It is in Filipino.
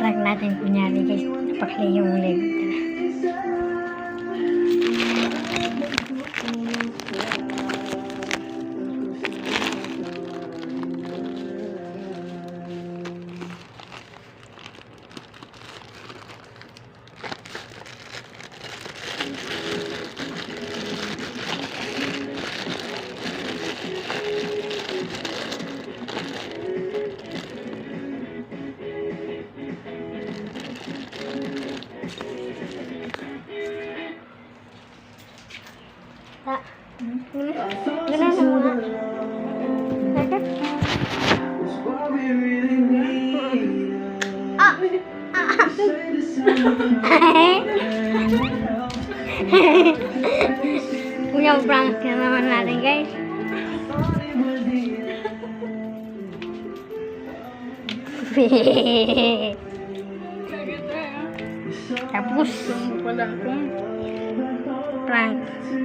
prank natin kunyari guys napakali yung leg. Ta. Ganun mo nga. Teka. Ah! Kuya, prank na naman natin guys. Tapos, prank.